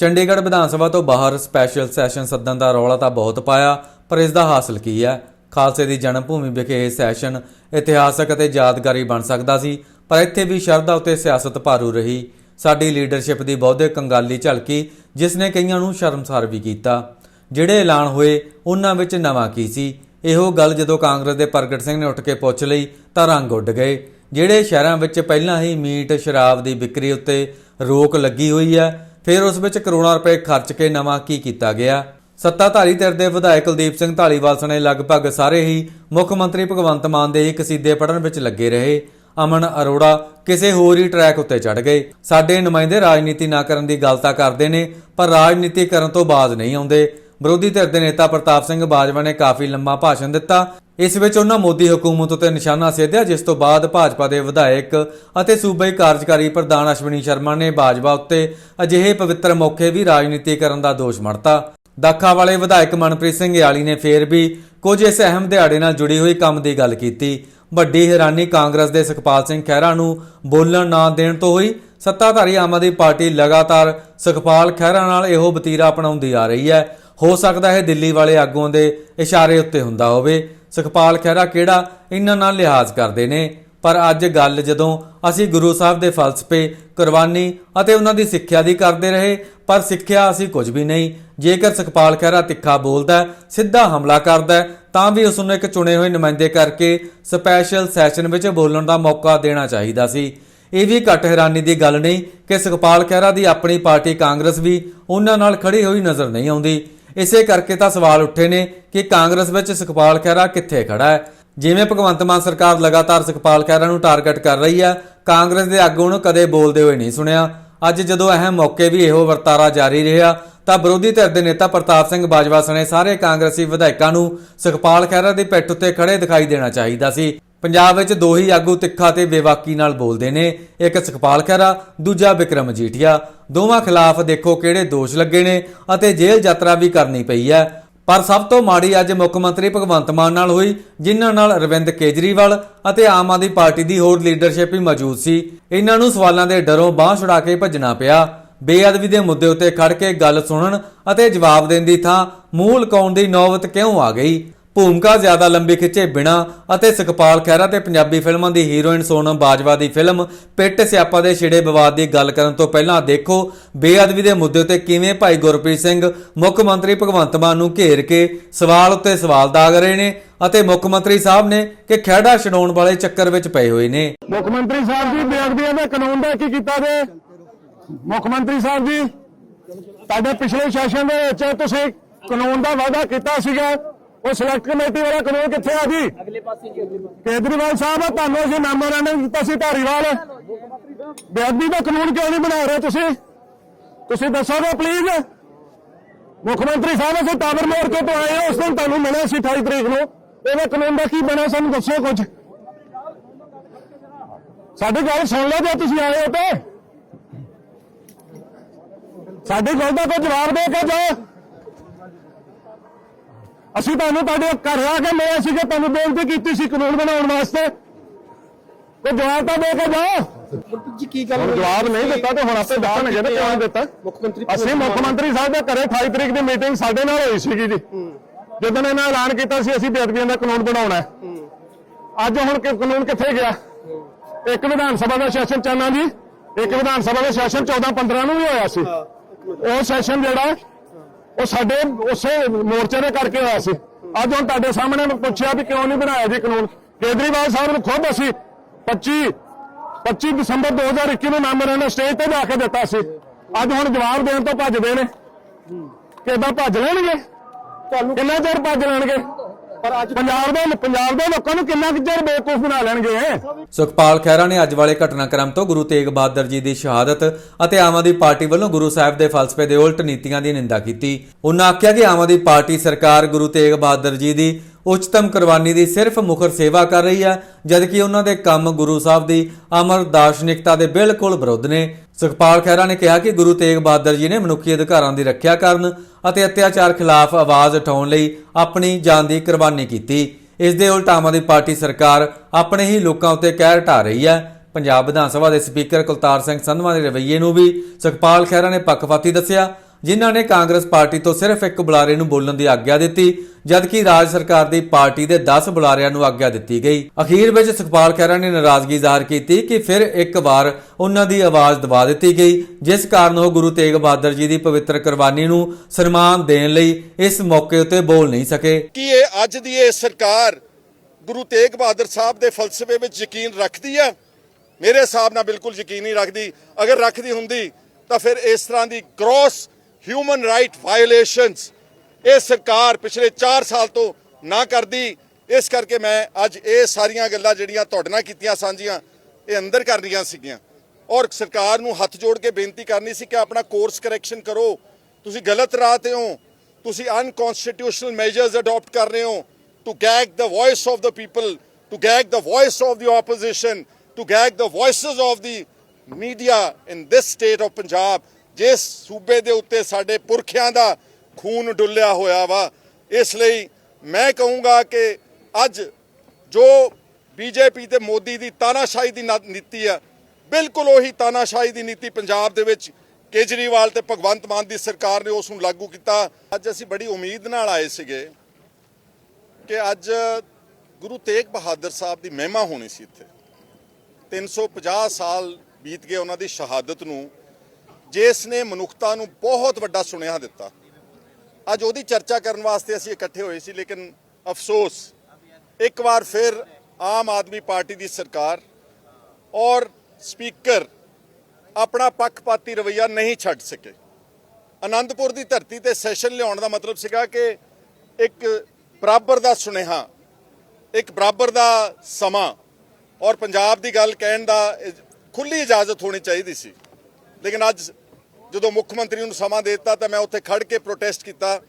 ਚੰਡੀਗੜ੍ਹ ਵਿਧਾਨ ਸਭਾ ਤੋਂ ਬਾਹਰ special session ਸੱਦਣ ਦਾ ਰੌਲਾ ਤਾਂ ਬਹੁਤ ਪਾਇਆ, ਪਰ ਇਸ ਦਾ ਹਾਸਲ ਕੀ ਹੈ? ਖਾਲਸੇ ਦੀ ਜਨਮ ਭੂਮੀ ਵਿਖੇ ਇਹ ਸੈਸ਼ਨ ਇਤਿਹਾਸਕ ਅਤੇ ਯਾਦਗਾਰੀ ਬਣ ਸਕਦਾ ਸੀ, ਪਰ ਇੱਥੇ ਵੀ ਸ਼ਰਧਾ ਉਤੇ ਸਿਆਸਤ ਭਾਰੂ ਰਹੀ। ਸਾਡੀ ਲੀਡਰਸ਼ਿਪ ਦੀ ਬਹੁਤੇ ਕੰਗਾਲੀ ਝਲਕੀ, ਜਿਸ ਨੇ ਕਈਆਂ ਨੂੰ ਸ਼ਰਮਸਾਰ ਵੀ ਕੀਤਾ। ਜਿਹੜੇ ਐਲਾਨ ਹੋਏ, ਉਹਨਾਂ ਵਿੱਚ ਨਵਾਂ ਕੀ ਸੀ? ਇਹੋ ਗੱਲ ਜਦੋਂ ਕਾਂਗਰਸ ਦੇ ਪ੍ਰਗਟ ਸਿੰਘ ਨੇ ਉੱਠ ਕੇ ਪੁੱਛ ਲਈ, ਤਾਂ ਰੰਗ ਉੱਡ ਗਏ। ਜਿਹੜੇ ਸ਼ਹਿਰਾਂ ਵਿੱਚ ਪਹਿਲਾਂ ਹੀ ਮੀਟ ਸ਼ਰਾਬ ਦੀ ਵਿਕਰੀ ਉੱਤੇ ਰੋਕ ਲੱਗੀ ਹੋਈ ਹੈ ਫਿਰ ਉਸ ਵਿੱਚ ਕਰੋੜਾਂ ਰੁਪਏ ਖਰਚ ਕੇ ਨਵਾਂ ਕੀ ਕੀਤਾ ਗਿਆ? ਸੱਤਾਧਾਰੀ ਧਿਰ ਦੇ ਵਿਧਾਇਕ ਕੁਲਦੀਪ ਸਿੰਘ ਢਾਲੀਵਾਲ ਸਣੇ ਲਗਭਗ ਸਾਰੇ ਹੀ ਮੁੱਖ ਮੰਤਰੀ ਭਗਵੰਤ ਮਾਨ ਦੇ ਹੀ ਕਸੀਦੇ ਪੜਨ ਵਿੱਚ ਲੱਗੇ ਰਹੇ। ਅਮਨ ਅਰੋੜਾ ਕਿਸੇ ਹੋਰ ਹੀ ਟਰੈਕ ਉੱਤੇ ਚੜ ਗਏ। ਸਾਡੇ ਨੁਮਾਇੰਦੇ ਰਾਜਨੀਤੀ ਨਾ ਕਰਨ ਦੀ ਗੱਲ ਤਾਂ ਕਰਦੇ ਨੇ, ਪਰ ਰਾਜਨੀਤੀ ਕਰਨ ਤੋਂ ਬਾਜ਼ ਨਹੀਂ ਆਉਂਦੇ। ਵਿਰੋਧੀ ਧਿਰ ਦੇ ਨੇਤਾ ਪ੍ਰਤਾਪ ਸਿੰਘ ਬਾਜਵਾ ਨੇ ਕਾਫੀ ਲੰਮਾ ਭਾਸ਼ਣ ਦਿੱਤਾ। ਇਸ ਵਿੱਚ ਉਹਨਾਂ ਮੋਦੀ ਹਕੂਮਤ ਉਤੇ ਨਿਸ਼ਾਨਾ ਸਾਧਿਆ, ਜਿਸ ਤੋਂ ਬਾਅਦ ਭਾਜਪਾ ਦੇ ਵਿਧਾਇਕ ਅਤੇ ਸੂਬਾਈ ਕਾਰਜਕਾਰੀ ਪ੍ਰਧਾਨ ਅਸ਼ਵਨੀ ਸ਼ਰਮਾ ਨੇ ਬਾਜਵਾ ਉੱਤੇ ਅਜਿਹੇ ਪਵਿੱਤਰ ਮੌਕੇ ਵੀ ਰਾਜਨੀਤੀ ਕਰਨ ਦਾ ਦੋਸ਼ ਮੜਤਾ। ਦਾਖਾ ਵਾਲੇ ਵਿਧਾਇਕ ਮਨਪ੍ਰੀਤ ਸਿੰਘ ਯਾਲੀ ਨੇ ਫੇਰ ਵੀ ਕੁਝ ਇਸ ਅਹਿਮ ਦਿਹਾੜੇ ਨਾਲ ਜੁੜੀ ਹੋਈ ਕੰਮ ਦੀ ਗੱਲ ਕੀਤੀ। ਵੱਡੀ ਹੈਰਾਨੀ ਕਾਂਗਰਸ ਦੇ ਸੁਖਪਾਲ ਸਿੰਘ ਖਹਿਰਾ ਨੂੰ ਬੋਲਣ ਨਾ ਦੇਣ ਤੋਂ ਹੋਈ, ਸੱਤਾਧਾਰੀ ਆਮ ਆਦਮੀ ਪਾਰਟੀ ਲਗਾਤਾਰ ਸੁਖਪਾਲ ਖਹਿਰਾ ਨਾਲ ਇਹੋ ਬਤੀਰਾ ਅਪਣਾਉਂਦੀ ਆ ਰਹੀ ਹੈ। ਹੋ ਸਕਦਾ ਹੈ ਦਿੱਲੀ ਵਾਲੇ ਆਗੂਆਂ ਦੇ ਇਸ਼ਾਰੇ ਉੱਤੇ ਹੁੰਦਾ ਹੋਵੇ। ਸੁਖਪਾਲ ਖਹਿਰਾ ਕਿਹੜਾ ਇਹਨਾਂ ਨਾਲ ਲਿਹਾਜ਼ ਕਰਦੇ ਨੇ? ਪਰ ਅੱਜ ਗੱਲ ਜਦੋਂ ਅਸੀਂ ਗੁਰੂ ਸਾਹਿਬ ਦੇ ਫਲਸਫੇ, ਕੁਰਬਾਨੀ ਅਤੇ ਉਹਨਾਂ ਦੀ ਸਿੱਖਿਆ ਦੀ ਕਰਦੇ ਰਹੇ, ਪਰ ਸਿੱਖਿਆ ਅਸੀਂ ਕੁਝ ਵੀ ਨਹੀਂ। ਜੇਕਰ ਸੁਖਪਾਲ ਖਹਿਰਾ ਤਿੱਖਾ ਬੋਲਦਾ ਸਿੱਧਾ ਹਮਲਾ ਕਰਦਾ ਤਾਂ ਵੀ ਉਸ ਨੂੰ ਇੱਕ ਚੁਣੇ ਹੋਏ ਨੁਮਾਇੰਦੇ ਕਰਕੇ ਸਪੈਸ਼ਲ ਸੈਸ਼ਨ ਵਿੱਚ ਬੋਲਣ ਦਾ ਮੌਕਾ ਦੇਣਾ ਚਾਹੀਦਾ ਸੀ। ਇਹ ਵੀ ਘੱਟ ਹੈਰਾਨੀ ਦੀ ਗੱਲ ਨਹੀਂ ਕਿ ਸੁਖਪਾਲ ਖਹਿਰਾ ਦੀ ਆਪਣੀ ਪਾਰਟੀ ਕਾਂਗਰਸ ਵੀ ਉਹਨਾਂ ਨਾਲ ਖੜੀ ਹੋਈ ਨਜ਼ਰ ਨਹੀਂ ਆਉਂਦੀ। ਇਸੇ ਕਰਕੇ ਤਾਂ ਸਵਾਲ ਉੱਠੇ ਨੇ ਕਿ ਕਾਂਗਰਸ ਵਿੱਚ ਸੁਖਪਾਲ ਖਹਿਰਾ ਕਿੱਥੇ ਖੜਾ ਹੈ? ਜਿਵੇਂ ਭਗਵੰਤ ਮਾਨ ਸਰਕਾਰ ਲਗਾਤਾਰ ਸੁਖਪਾਲ ਖਹਿਰਾ ਨੂੰ ਟਾਰਗੇਟ ਕਰ ਰਹੀ ਹੈ, ਕਾਂਗਰਸ ਦੇ ਆਗੂ ਨੂੰ ਕਦੇ ਬੋਲਦੇ ਹੋਏ ਨਹੀਂ ਸੁਣਿਆ। ਅੱਜ ਜਦੋਂ ਅਹਿਮ ਮੌਕੇ ਵੀ ਇਹੋ ਵਰਤਾਰਾ ਜਾਰੀ ਰਿਹਾ, ਤਾਂ ਵਿਰੋਧੀ ਧਿਰ ਦੇ ਨੇਤਾ ਪ੍ਰਤਾਪ ਸਿੰਘ ਬਾਜਵਾ ਸਣੇ ਸਾਰੇ ਕਾਂਗਰਸੀ ਵਿਧਾਇਕਾਂ ਨੂੰ ਸੁਖਪਾਲ ਖਹਿਰਾ ਦੀ ਪਿੱਠ ਉੱਤੇ ਖੜੇ ਦਿਖਾਈ ਦੇਣਾ ਚਾਹੀਦਾ ਸੀ। ਪੰਜਾਬ ਵਿੱਚ ਦੋ ਹੀ ਆਗੂ ਤਿੱਖਾ ਤੇ ਬੇਵਾਕੀ ਨਾਲ ਬੋਲਦੇ ਨੇ। ਇੱਕ ਸੁਖਪਾਲ ਖਹਿਰਾ, ਦੂਜਾ ਵਿਕਰਮ ਮਜੀਠੀਆ ਦੋਵਾਂ ਖਿਲਾਫ ਦੇਖੋ ਕਿਹੜੇ ਦੋਸ਼ ਲੱਗੇ ਨੇ ਅਤੇ ਜੇਲ੍ਹ ਯਾਤਰਾ ਵੀ ਕਰਨੀ ਪਈ ਹੈ। ਪਰ ਸਭ ਤੋਂ ਮਾੜੀ ਅੱਜ ਮੁੱਖ ਮੰਤਰੀ ਭਗਵੰਤ ਮਾਨ ਨਾਲ ਹੋਈ, ਜਿਨ੍ਹਾਂ ਨਾਲ ਅਰਵਿੰਦ ਕੇਜਰੀਵਾਲ ਅਤੇ ਆਮ ਆਦਮੀ ਪਾਰਟੀ ਦੀ ਹੋਰ ਲੀਡਰਸ਼ਿਪ ਵੀ ਮੌਜੂਦ ਸੀ। ਇਹਨਾਂ ਨੂੰ ਸਵਾਲਾਂ ਦੇ ਡਰੋਂ ਬਾਹ ਛੁਡਾ ਕੇ ਭੱਜਣਾ ਪਿਆ। ਬੇਅਦਬੀ ਦੇ ਮੁੱਦੇ ਉੱਤੇ ਖੜ ਕੇ ਗੱਲ ਸੁਣਨ ਅਤੇ ਜਵਾਬ ਦੇਣ ਦੀ ਥਾਂ ਮੂੰਹ ਲਕਾਉਣ ਦੀ ਨੌਬਤ ਕਿਉਂ ਆ ਗਈ? ਭੂਮਿਕਾ ਜ਼ਿਆਦਾ ਲੰਬੀ ਖਿੱਚੇ ਬਿਨਾ ਅਤੇ ਸੁਖਪਾਲ ਖਹਿਰਾ ਤੇ ਪੰਜਾਬੀ ਫਿਲਮਾਂ ਦੀ ਹੀਰੋਇਨ ਸੋਨਮ ਬਾਜਵਾ ਦੀ ਫਿਲਮ ਪਿੱਟ ਸਿਆਪਾ ਦੇ ਛਿੜੇ ਵਿਵਾਦ ਦੀ ਗੱਲ ਕਰਨ ਤੋਂ ਪਹਿਲਾਂ ਦੇਖੋ, ਬੇਅਦਬੀ ਦੇ ਮੁੱਦੇ ਉੱਤੇ ਕਿਵੇਂ ਭਾਈ ਗੁਰਪ੍ਰੀਤ ਸਿੰਘ, ਮੁੱਖ ਮੰਤਰੀ ਭਗਵੰਤ ਮਾਨ ਨੂੰ ਘੇਰ ਕੇ ਸਵਾਲ ਉੱਤੇ ਸਵਾਲ ਦਾਗ ਰਹੇ ਨੇ ਅਤੇ ਮੁੱਖ ਮੰਤਰੀ ਸਾਹਿਬ ਨੇ ਕਿ ਖਹਿੜਾ ਛਡਾਉਣ ਵਾਲੇ ਚੱਕਰ ਵਿੱਚ ਪਏ ਹੋਏ ਨੇ। ਮੁੱਖ ਮੰਤਰੀ ਸਾਹਿਬ ਜੀ, ਬੇਅਦਬੀਆਂ ਦੇ ਕਾਨੂੰਨ ਦਾ ਕੀ ਕੀਤਾ ਜੇ? ਮੁੱਖ ਮੰਤਰੀ ਸਾਹਿਬ ਜੀ, ਤੁਹਾਡੇ ਪਿਛਲੇ ਸੈਸ਼ਨ ਦੇ ਵਿੱਚ ਤੁਸੀਂ ਕਾਨੂੰਨ ਦਾ ਵਾਅਦਾ ਕੀਤਾ ਸੀਗਾ। ਉਹ ਸਿਲੈਕਟ ਕਮੇਟੀ ਵਾਲਾ ਕਾਨੂੰਨ ਕਿੱਥੇ ਆ ਜੀ? ਕੇਜਰੀਵਾਲ ਸਾਹਿਬ ਤੁਹਾਨੂੰ ਅਸੀਂ ਮੈਮੋਰੈਂਡਮ ਦਿੱਤਾ ਸੀ ਧਾਰੀਵਾਲ। ਬੇਅਦਬੀ ਦਾ ਕਾਨੂੰਨ ਕਿਉਂ ਨਹੀਂ ਬਣਾ ਰਹੇ ਤੁਸੀਂ? ਤੁਸੀਂ ਦੱਸੋਗੇ ਪਲੀਜ਼ ਮੁੱਖ ਮੰਤਰੀ ਸਾਹਿਬ ਅਸੀਂ ਟਾਵਰ ਮੋੜ ਕੇ ਤੋਂ ਆਏ ਹਾਂ ਉਸ ਦਿਨ ਤੁਹਾਨੂੰ ਮਿਲਿਆ ਸੀ 28 ਤਰੀਕ ਨੂੰ। ਇਹਦਾ ਕਾਨੂੰਨ ਦਾ ਕੀ ਬਣਿਆ ਸਾਨੂੰ ਦੱਸੋ ਕੁਝ। ਸਾਡੀ ਗੱਲ ਸੁਣ ਲਓ ਜੇ ਤੁਸੀਂ ਆਏ ਹੋ ਤੇ। ਸਾਡੀ ਗੱਲ ਦਾ ਕੋਈ ਜਵਾਬ ਦੇ ਕੇ ਜਾਓ। ਅਸੀਂ ਤੁਹਾਨੂੰ ਤੁਹਾਡੇ ਘਰ ਆ ਕੇ ਮਿਲੇ ਸੀ ਕਿ ਤੁਹਾਨੂੰ ਬੇਨਤੀ ਕੀਤੀ ਸੀ ਕਾਨੂੰਨ ਬਣਾਉਣ ਵਾਸਤੇ ਕੋਈ ਜਵਾਬ ਤਾਂ ਦੇ ਕੇ ਜਾਓ। ਗੁਰਪ੍ਰੀਤ ਜੀ ਕੀ ਗੱਲ ਹੁਣ ਹੋਈ? ਜਵਾਬ ਨਹੀਂ ਦਿੱਤਾ ਤੇ ਹੁਣ ਆਪੇ ਦੱਸਣਗੇ ਤੇ ਕਿਉਂ ਨਹੀਂ ਦਿੱਤਾ। ਮੁੱਖ ਮੰਤਰੀ ਅਸੀਂ ਮੁੱਖ ਮੰਤਰੀ ਸਾਹਿਬ ਦੇ ਘਰੇ 28 ਤਰੀਕ ਦੀ ਮੀਟਿੰਗ ਸਾਡੇ ਨਾਲ ਹੋਈ ਸੀਗੀ ਜੀ। ਜਦੋਂ ਇਹਨਾਂ ਐਲਾਨ ਕੀਤਾ ਸੀ ਅਸੀਂ ਬੇਅਦਬੀਆਂ ਦਾ ਕਾਨੂੰਨ ਬਣਾਉਣਾ ਹੈ। ਅੱਜ ਹੁਣ ਕਿ ਕਾਨੂੰਨ ਕਿੱਥੇ ਗਿਆ? ਇੱਕ ਵਿਧਾਨ ਸਭਾ ਦਾ ਸੈਸ਼ਨ ਚਾਨਾ ਜੀ। ਇੱਕ ਵਿਧਾਨ ਸਭਾ ਦਾ ਸੈਸ਼ਨ 14 15 ਨੂੰ ਵੀ ਹੋਇਆ ਸੀ। ਉਹ ਸੈਸ਼ਨ ਜਿਹੜਾ ਉਹ ਸਾਡੇ ਉਸੇ ਮੋਰਚੇ ਦੇ ਕਰਕੇ ਹੋਇਆ ਸੀ। ਅੱਜ ਹੁਣ ਤੁਹਾਡੇ ਸਾਹਮਣੇ ਮੈਂ ਪੁੱਛਿਆ ਵੀ ਕਿਉਂ ਨਹੀਂ ਬਣਾਇਆ ਜੀ ਕਾਨੂੰਨ? ਕੇਜਰੀਵਾਲ ਸਾਹਿਬ ਨੂੰ ਖੁਦ ਅਸੀਂ 25 25 ਦਸੰਬਰ 2021 ਨੂੰ ਮੈਮੋਰੈਂਡਮ ਸਟੇਜ ਤੇ ਜਾ ਕੇ ਦਿੱਤਾ ਸੀ। ਅੱਜ ਹੁਣ ਜਵਾਬ ਦੇਣ ਤੋਂ ਭੱਜਦੇ ਨੇ। ਕਿਦਾਂ ਭੱਜ ਲੈਣਗੇ? ਤੁਹਾਨੂੰ ਕਿੰਨਾ ਚਿਰ ਭੱਜ ਲੈਣਗੇ? ਪਰ ਅੱਜ ਪੰਜਾਬ ਦੇ ਪੰਜਾਬ ਦੇ ਲੋਕਾਂ ਨੂੰ ਕਿੰਨਾ ਕੁ ਚਿਰ ਬੇਵਕੂਫ ਬਣਾ ਲੈਣਗੇ? ਸੁਖਪਾਲ ਖਹਿਰਾ ਨੇ ਅੱਜ ਵਾਲੇ ਘਟਨਾਕ੍ਰਮ ਤੋਂ ਗੁਰੂ ਤੇਗ ਬਹਾਦਰ ਜੀ ਦੀ ਸ਼ਹਾਦਤ ਅਤੇ ਆਮ ਆਦਮੀ ਪਾਰਟੀ ਵੱਲੋਂ ਗੁਰੂ ਸਾਹਿਬ ਦੇ ਫਲਸਫੇ ਦੇ ਉਲਟ ਨੀਤੀਆਂ ਦੀ ਨਿੰਦਾ ਕੀਤੀ। ਉਹਨਾਂ ਆਖਿਆ ਕਿ ਆਮ ਆਦਮੀ ਪਾਰਟੀ ਸਰਕਾਰ ਗੁਰੂ ਤੇਗ ਬਹਾਦਰ ਜੀ ਦੀ ਉੱਚਤਮ ਕੁਰਬਾਨੀ ਦੀ ਸਿਰਫ ਮੁਖਰ ਸੇਵਾ ਕਰ ਰਹੀ ਹੈ, ਜਦਕਿ ਉਹਨਾਂ ਦੇ ਕੰਮ ਗੁਰੂ ਸਾਹਿਬ ਦੀ ਅਮਰ ਦਾਰਸ਼ਨਿਕਤਾ ਦੇ ਬਿਲਕੁਲ ਵਿਰੁੱਧ ਨੇ। ਸੁਖਪਾਲ ਖਹਿਰਾ ਨੇ ਕਿਹਾ ਕਿ ਗੁਰੂ ਤੇਗ ਬਹਾਦਰ ਜੀ ਨੇ ਮਨੁੱਖੀ ਅਧਿਕਾਰਾਂ ਦੀ ਰੱਖਿਆ ਕਰਨ ਅਤੇ ਅਤਿਆਚਾਰ ਖਿਲਾਫ ਆਵਾਜ਼ ਉਠਾਉਣ ਲਈ ਆਪਣੀ ਜਾਨ ਦੀ ਕੁਰਬਾਨੀ ਕੀਤੀ। ਇਸ ਦੇ ਉਲਟ ਆਮ ਆਦਮੀ ਪਾਰਟੀ ਸਰਕਾਰ ਆਪਣੇ ਹੀ ਲੋਕਾਂ ਉੱਤੇ ਕਹਿਰ ਢਾ ਰਹੀ ਹੈ। ਪੰਜਾਬ ਵਿਧਾਨ ਸਭਾ ਦੇ ਸਪੀਕਰ ਕੁਲਤਾਰ ਸਿੰਘ ਸੰਧਵਾ ਦੇ ਰਵੱਈਏ ਨੂੰ ਵੀ ਸੁਖਪਾਲ ਖਹਿਰਾ ਨੇ ਪੱਖਪਾਤੀ ਦੱਸਿਆ, ਜਿਨ੍ਹਾਂ ਨੇ ਕਾਂਗਰਸ ਪਾਰਟੀ ਤੋਂ ਸਿਰਫ ਇੱਕ ਬੁਲਾਰੇ ਨੂੰ ਬੋਲਣ ਦੀ ਆਗਿਆ ਦਿੱਤੀ ਜਦਕਿ ਰਾਜ ਸਰਕਾਰ ਦੀ ਪਾਰਟੀ ਦੇ 10 ਬੁਲਾਰਿਆਂ ਨੂੰ ਆਗਿਆ ਦਿੱਤੀ ਗਈ। ਅਖੀਰ ਵਿੱਚ ਸੁਖਪਾਲ ਖਹਿਰਾ ਨੇ ਨਾਰਾਜ਼ਗੀ ਜ਼ਾਹਰ ਕੀਤੀ ਕਿ ਫਿਰ ਇੱਕ ਵਾਰ ਉਹਨਾਂ ਦੀ ਆਵਾਜ਼ ਦਬਾ ਦਿੱਤੀ ਗਈ, ਜਿਸ ਕਾਰਨ ਉਹ ਗੁਰੂ ਤੇਗ ਬਹਾਦਰ ਜੀ ਦੀ ਪਵਿੱਤਰ ਕੁਰਬਾਨੀ ਨੂੰ ਸਨਮਾਨ ਦੇਣ ਲਈ ਇਸ ਮੌਕੇ ਉੱਤੇ ਬੋਲ ਨਹੀਂ ਸਕੇ। ਕਿ ਇਹ ਅੱਜ ਦੀ ਇਹ ਸਰਕਾਰ ਗੁਰੂ ਤੇਗ ਬਹਾਦਰ ਸਾਹਿਬ ਦੇ ਫਲਸਫੇ ਵਿੱਚ ਯਕੀਨ ਰੱਖਦੀ ਹੈ? ਮੇਰੇ ਹਿਸਾਬ ਨਾਲ ਬਿਲਕੁਲ ਯਕੀਨ ਨਹੀਂ ਰੱਖਦੀ। ਅਗਰ ਰੱਖਦੀ ਹੁੰਦੀ, ਤਾਂ ਫਿਰ ਇਸ ਤਰ੍ਹਾਂ ਦੀ ਗ੍ਰੋਸ ਹਿਊਮਨ ਰਾਈਟ ਵਾਇਓਲੇਸ਼ਨਸ ਇਹ ਸਰਕਾਰ ਪਿਛਲੇ 4 ਸਾਲ ਤੋਂ ਨਾ ਕਰਦੀ। ਇਸ ਕਰਕੇ ਮੈਂ ਅੱਜ ਇਹ ਸਾਰੀਆਂ ਗੱਲਾਂ ਜਿਹੜੀਆਂ ਤੁਹਾਡੇ ਨਾਲ ਕੀਤੀਆਂ ਸਾਂਝੀਆਂ, ਇਹ ਅੰਦਰ ਕਰਨੀਆਂ ਸੀਗੀਆਂ। ਔਰ ਸਰਕਾਰ ਨੂੰ ਹੱਥ ਜੋੜ ਕੇ ਬੇਨਤੀ ਕਰਨੀ ਸੀ ਕਿ ਆਪਣਾ ਕੋਰਸ ਕਰੈਕਸ਼ਨ ਕਰੋ। ਤੁਸੀਂ ਗਲਤ ਰਾਹ ਤੇ ਹੋ। ਤੁਸੀਂ ਅਨਕਨਸਟੀਟਿਊਸ਼ਨਲ ਮੈਜਰਸ ਅਡਾਪਟ ਕਰ ਰਹੇ ਹੋ। To gag the voice of the people to gag the voice of the opposition to gag the voices of the media in this state of Punjab ਜਿਸ ਸੂਬੇ ਦੇ ਉੱਤੇ ਸਾਡੇ ਪੁਰਖਿਆਂ ਦਾ ਖੂਨ ਡੁੱਲਿਆ ਹੋਇਆ ਵਾ। ਇਸ ਲਈ ਮੈਂ ਕਹੂੰਗਾ ਕਿ ਅੱਜ ਜੋ ਬੀਜੇਪੀ ਤੇ ਮੋਦੀ ਦੀ ਤਾਨਾਸ਼ਾਹੀ ਦੀ ਨੀਤੀ ਆ, ਬਿਲਕੁਲ ਉਹੀ ਤਾਨਾਸ਼ਾਹੀ ਦੀ ਨੀਤੀ ਪੰਜਾਬ ਦੇ ਵਿੱਚ ਕੇਜਰੀਵਾਲ ਤੇ ਭਗਵੰਤ ਮਾਨ ਦੀ ਸਰਕਾਰ ਨੇ ਉਸ ਨੂੰ ਲਾਗੂ ਕੀਤਾ। ਅੱਜ ਅਸੀਂ ਬੜੀ ਉਮੀਦ ਨਾਲ ਆਏ ਸੀਗੇ ਕਿ ਅੱਜ ਗੁਰੂ ਤੇਗ ਬਹਾਦਰ ਸਾਹਿਬ ਦੀ ਮਹਿਮਾ ਹੋਣੀ ਸੀ ਇੱਥੇ। 350 ਸਾਲ ਬੀਤ ਗਏ ਉਹਨਾਂ ਦੀ ਸ਼ਹਾਦਤ ਨੂੰ। ਜਿਸ ਨੇ ਮਨੁੱਖਤਾ ਨੂੰ ਬਹੁਤ ਵੱਡਾ ਸੁਨੇਹਾ ਦਿੱਤਾ ਅੱਜ ਉਹਦੀ ਚਰਚਾ ਕਰਨ ਵਾਸਤੇ ਅਸੀਂ ਇਕੱਠੇ ਹੋਏ ਸੀ, ਲੇਕਿਨ ਅਫਸੋਸ, ਇੱਕ ਵਾਰ ਫਿਰ ਆਮ ਆਦਮੀ ਪਾਰਟੀ ਦੀ ਸਰਕਾਰ ਔਰ ਸਪੀਕਰ ਆਪਣਾ ਪੱਖਪਾਤੀ ਰਵਈਆ ਨਹੀਂ ਛੱਡ ਸਕੇ। ਅਨੰਦਪੁਰ ਦੀ ਧਰਤੀ ਤੇ ਸੈਸ਼ਨ ਲਿਆਉਣ ਦਾ ਮਤਲਬ ਸੀਗਾ ਕਿ ਇੱਕ ਬਰਾਬਰ ਦਾ ਸੁਨੇਹਾ, ਇੱਕ ਬਰਾਬਰ ਦਾ ਸਮਾਂ ਔਰ ਪੰਜਾਬ ਦੀ ਗੱਲ ਕਹਿਣ ਦਾ ਖੁੱਲੀ ਇਜਾਜ਼ਤ ਹੋਣੀ ਚਾਹੀਦੀ ਸੀ। ਲੇਕਿਨ ਅੱਜ ਜਦੋਂ ਮੁੱਖ ਮੰਤਰੀ ਨੂੰ ਸਮਾਂ ਦੇ ਦਿੱਤਾ ਤਾਂ ਮੈਂ ਉੱਥੇ ਖੜ ਕੇ ਪ੍ਰੋਟੈਸਟ ਕੀਤਾ